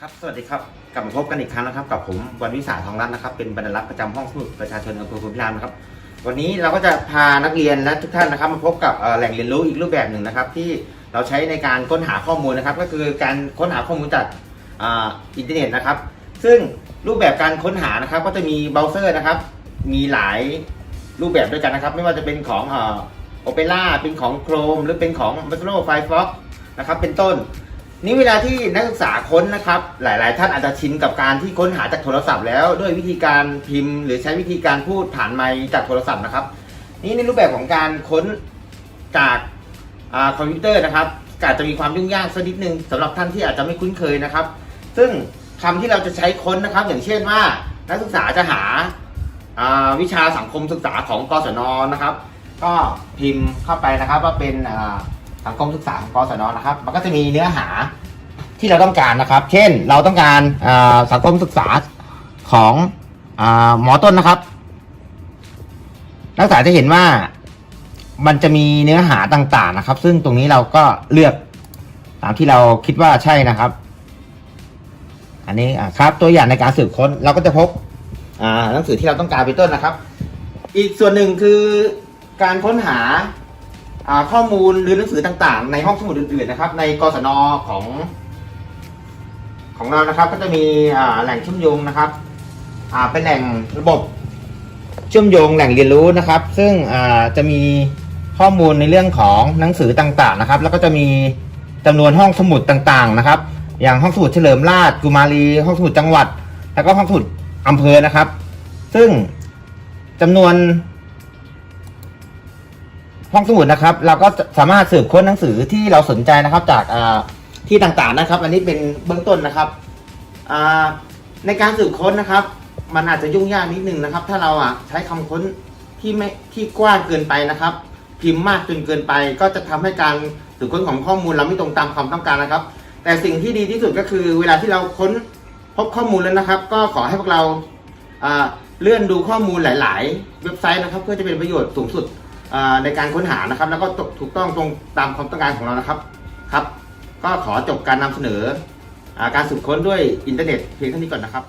ครับ สวัสดีครับ กลับมาพบกันอีกครั้งนะครับ กับผมวันวิสาทองรัตน์นะครับ เป็นบรรลักษ์ประจำห้องสมุดประชาชนอำเภอพุนพิรามนะครับ วันนี้เราก็จะพานักเรียนและทุกท่านนะครับ มาพบกับเอ่อแหล่งเรียนรู้อีกรูปแบบหนึ่งนะครับ ที่เราใช้ในการค้นหาข้อมูลนะครับ ก็คือการค้นหาข้อมูลจากอ่าอินเทอร์เน็ตนะครับ ซึ่งรูปแบบการค้นหานะครับ ก็จะมีเบราว์เซอร์นะครับ มีหลายรูปแบบด้วยกันนะครับ ไม่ว่าจะเป็นของเอ่อ Opera เป็นของ Chrome หรือเป็นของ Microsoft Firefox นะครับเป็นต้น นี่เวลาที่นักศึกษาค้นนะครับ หลาย ๆ ท่านอาจจะชินกับการที่ค้นหาจากโทรศัพท์แล้วด้วยวิธีการพิมพ์ หรือใช้วิธีการพูดผ่านไมค์จากโทรศัพท์นะครับ นี่ในรูปแบบของการค้นจากอคอมพิวเตอร์นะครับอาจจะมีความยุ่งยากสักนิดนึงสำหรับท่านที่อาจจะไม่คุ้นเคยนะครับ ซึ่งคำที่เราจะใช้ค้นนะครับ อย่างเช่นว่านักศึกษาจะหาาวิชาสังคมศึกษาของกศนนะครับ ก็พิมพ์เข้าไปนะครับว่าเป็น อ่าสังคมศึกษาของกศนนะครับ มันก็จะมีเนื้อหาที่เราต้องการนะครับ เช่น เราต้องการสังคมศึกษาของอหมอต้นนะครับ นักศึกษาจะเห็นว่ามันจะมีเนื้อหาต่างๆนะครับ ซึ่งตรงนี้เราก็เลือกตามที่เราคิดว่าใช่นะครับ อันนี้ครับตัวอย่างในการสืบค้นเราก็จะพบหนังสือที่เราต้องการเป็นต้นนะครับ อีกส่วนหนึ่งคือการค้นหา ข้อมูลหรือหนังสือต่างๆ ในห้องสมุดอื่นๆนะครับ ในกศนของของเรานะครับ ก็จะมีแหล่งเชื่อมโยงนะครับเป็นแหล่งระบบเชื่อมโยงแหล่งเรียนรู้นะครับ ซึ่งจะมีข้อมูลในเรื่องของหนังสือต่างๆนะครับ แล้วก็จะมีจำนวนห้องสมุดต่างๆนะครับ อย่างห้องสมุดเฉลิมราชกุมารีห้องสมุดจังหวัด แล้วก็ห้องสมุดอำเภอนะครับ ซึ่งจำนวน ห้องสมุดนะครับ เราก็สามารถสืบค้นหนังสือที่เราสนใจนะครับจากที่ต่างๆนะครับ อันนี้เป็นเบื้องต้นนะครับในการสืบค้นนะครับ มันอาจจะยุ่งยากนิดนึงนะครับ ถ้าเราอะใช้คำค้นที่ไม่ที่กว้างเกินไปนะครับ พิมพ์มากจนเกินไป ก็จะทำให้การสืบค้นของข้อมูลเราไม่ตรงตามความต้องการนะครับ แต่สิ่งที่ดีที่สุดก็คือเวลาที่เราค้นพบข้อมูลแล้วนะครับ ก็ขอให้พวกเราเลื่อนดูข้อมูลหลาย ๆ เว็บไซต์นะครับ เพื่อจะเป็นประโยชน์สูงสุด ในการค้นหานะครับ แล้วก็ถูกต้องตรงตามความต้องการของเรานะครับครับ ก็ขอจบการนำเสนออการสืบค้นด้วยอินเทอร์เน็ตเพียงเท่านี้ก่อนนะครับ